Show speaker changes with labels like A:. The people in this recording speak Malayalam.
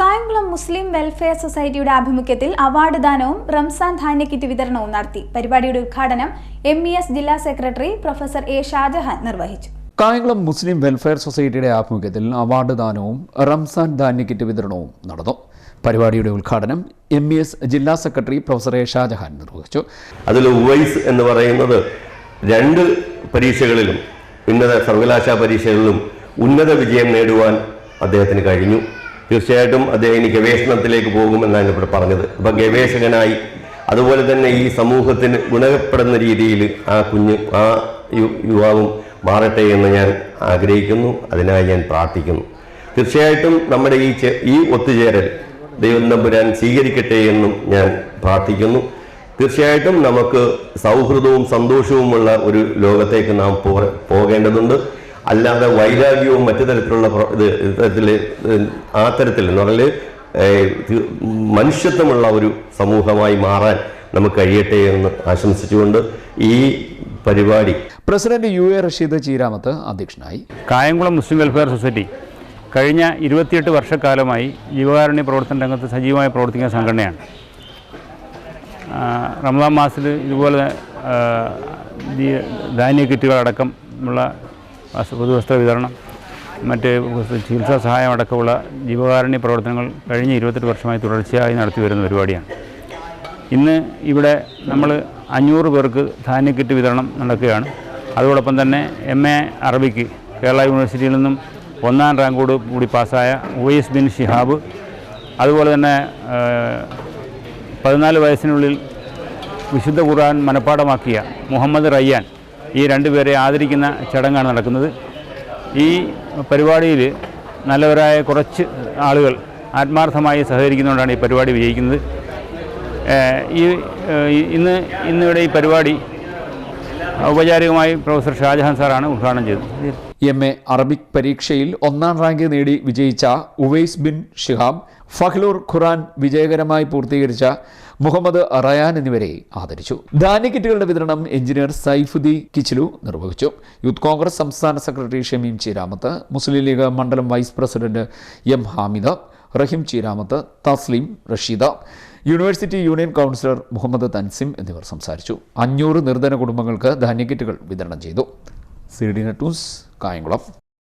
A: കായംകുളം മുസ്ലിം വെൽഫെയർ സൊസൈറ്റിയുടെ ആഭിമുഖ്യത്തിൽ അവാർഡ് ദാനവും റംസാൻ ധാന്യ കിറ്റ് വിതരണവും നടത്തി. പരിപാടിയുടെ ഉദ്ഘാടനം എം ഇ എസ് ജില്ലാ സെക്രട്ടറി പ്രൊഫസർ എ ഷാജഹാൻ നിർവഹിച്ചു.
B: കായംകുളം മുസ്ലിം വെൽഫെയർ സൊസൈറ്റിയുടെ ആഭിമുഖ്യത്തിൽ അവാർഡ് ദാനവും റംസാൻ ധാന്യക്കിറ്റ് വിതരണവും നടന്നു. പരിപാടിയുടെ ഉദ്ഘാടനം എം ഇ എസ് ജില്ലാ സെക്രട്ടറി പ്രൊഫസർ എ ഷാജഹാൻ നിർവഹിച്ചു.
C: അതിൽ ഉവൈസ് എന്ന് പറയുന്നത് രണ്ട് പരീക്ഷകളിലും ഉന്നത സർവകലാശാല പരീക്ഷകളിലും ഉന്നത വിജയം നേടുവാൻ അദ്ദേഹത്തിന് കഴിഞ്ഞു. തീർച്ചയായിട്ടും അദ്ദേഹം ഇനി ഗവേഷണത്തിലേക്ക് പോകുമെന്നാണ് ഇവിടെ പറഞ്ഞത്. അപ്പം ഗവേഷകനായി അതുപോലെ തന്നെ ഈ സമൂഹത്തിന് ഗുണപ്പെടുന്ന രീതിയിൽ ആ കുഞ്ഞ് ആ യുവാവും മാറട്ടെ എന്ന് ഞാൻ ആഗ്രഹിക്കുന്നു. അതിനായി ഞാൻ പ്രാർത്ഥിക്കുന്നു. തീർച്ചയായിട്ടും നമ്മുടെ ഈ ഈ ഒത്തുചേരൽ ദൈവം നമ്പുരാൻ സ്വീകരിക്കട്ടെ എന്നും ഞാൻ പ്രാർത്ഥിക്കുന്നു. തീർച്ചയായിട്ടും നമുക്ക് സൗഹൃദവും സന്തോഷവുമുള്ള ഒരു ലോകത്തേക്ക് നാം പോകേണ്ടതുണ്ട്. അല്ലാതെ വൈരാഗ്യവും മറ്റു തരത്തിലുള്ള ഇത് തരത്തിൽ ആ തരത്തിൽ എന്ന് പറഞ്ഞാൽ മനുഷ്യത്വമുള്ള ഒരു സമൂഹമായി മാറാൻ നമുക്ക് കഴിയട്ടെ എന്ന് ആശംസിച്ചുകൊണ്ട് ഈ പരിപാടി.
B: President U A Rasheed Cheeramath അധ്യക്ഷനായി.
D: കായംകുളം മുസ്ലിം വെൽഫെയർ സൊസൈറ്റി കഴിഞ്ഞ ഇരുപത്തിയെട്ട് വർഷക്കാലമായി ജീവകാരുണ്യ പ്രവർത്തന രംഗത്ത് സജീവമായി പ്രവർത്തിക്കുന്ന സംഘടനയാണ്. റംസാൻ റമദാൻ മാസത്തിൽ ഇതുപോലെ ധാന്യ കിറ്റുകളടക്കം ഉള്ള പൊതുവസ്ത്ര വിതരണം മറ്റ് ചികിത്സാ സഹായം അടക്കമുള്ള ജീവകാരുണ്യ പ്രവർത്തനങ്ങൾ കഴിഞ്ഞ ഇരുപത്തെട്ട് വർഷമായി തുടർച്ചയായി നടത്തി വരുന്ന പരിപാടിയാണ്. ഇന്ന് ഇവിടെ നമ്മൾ അഞ്ഞൂറ് പേർക്ക് ധാന്യ കിറ്റ് വിതരണം നടക്കുകയാണ്. അതോടൊപ്പം തന്നെ എം എ അറബിക്ക് കേരള യൂണിവേഴ്സിറ്റിയിൽ നിന്നും ഒന്നാം റാങ്കോട് കൂടി പാസ്സായ ഉവൈസ് ബിൻ ഷിഹാബ് അതുപോലെ തന്നെ പതിനാല് വയസ്സിനുള്ളിൽ വിശുദ്ധ ഖുർആൻ മനഃപ്പാടമാക്കിയ മുഹമ്മദ് റയ്യാൻ ഈ രണ്ടുപേരെ ആദരിക്കുന്ന ചടങ്ങാണ് നടക്കുന്നത്. ഈ പരിപാടിയിൽ നല്ലവരായ കുറച്ച് ആളുകൾ ആത്മാർത്ഥമായി സഹകരിക്കുന്നതുകൊണ്ടാണ് ഈ പരിപാടി വിജയിക്കുന്നത്. ഈ ഇന്ന് ഇന്നിവിടെ ഈ പരിപാടി ഔപചാരികമായി പ്രൊഫസർ ഷാജഹാൻ സാറാണ് ഉദ്ഘാടനം ചെയ്തത്.
B: എം എ അറബിക് പരീക്ഷയിൽ ഒന്നാം റാങ്ക് നേടി വിജയിച്ച ഉവൈസ് ബിൻ ഷിഹാബ് ഫഹ്ലൂർ ഖുറാൻ വിജയകരമായി പൂർത്തീകരിച്ച മുഹമ്മദ് റയാൻ എന്നിവരെ ആദരിച്ചു. ധാന്യക്കിറ്റുകളുടെ വിതരണം എഞ്ചിനീയർ സൈഫുദ്ദി കിച്ചിലു നിർവഹിച്ചു. യൂത്ത് കോൺഗ്രസ് സംസ്ഥാന സെക്രട്ടറി ഷമീം ചീരാമത്ത് മുസ്ലിം ലീഗ് മണ്ഡലം vice president M Hamid Rahim Cheeramath Tasleem Rasheeda university union councillor Muhammad Tanzim എന്നിവർ സംസാരിച്ചു. അഞ്ഞൂറ് നിർധന കുടുംബങ്ങൾക്ക് ധാന്യക്കിറ്റുകൾ വിതരണം ചെയ്തു. C D Kayamkulam.